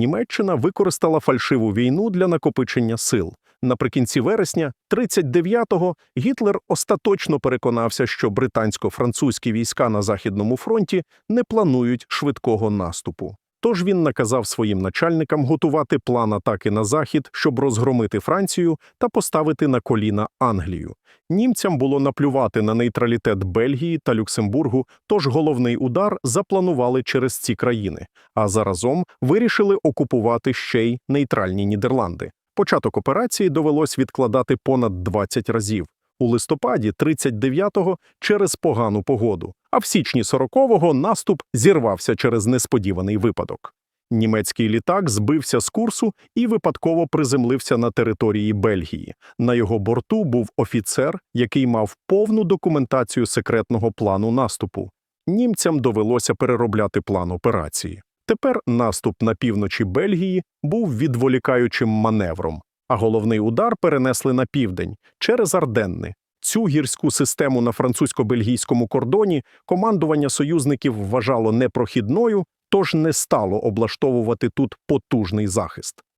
Німеччина використала фальшиву війну для накопичення сил. Наприкінці вересня 39-го Гітлер остаточно переконався, що британсько-французькі війська на Західному фронті не планують швидкого наступу. Тож він наказав своїм начальникам готувати план атаки на захід, щоб розгромити Францію та поставити на коліна Англію. Німцям було наплювати на нейтралітет Бельгії та Люксембургу, тож головний удар запланували через ці країни, а заразом вирішили окупувати ще й нейтральні Нідерланди. Початок операції довелось відкладати понад 20 разів. У листопаді 39-го через погану погоду, а в січні 40-го наступ зірвався через несподіваний випадок. Німецький літак збився з курсу і випадково приземлився на території Бельгії. На його борту був офіцер, який мав повну документацію секретного плану наступу. Німцям довелося переробляти план операції. Тепер наступ на півночі Бельгії був відволікаючим маневром, а головний удар перенесли на південь через Арденни. Цю гірську систему на французько-бельгійському кордоні командування союзників вважало непрохідною, тож не стало облаштовувати тут потужний захист.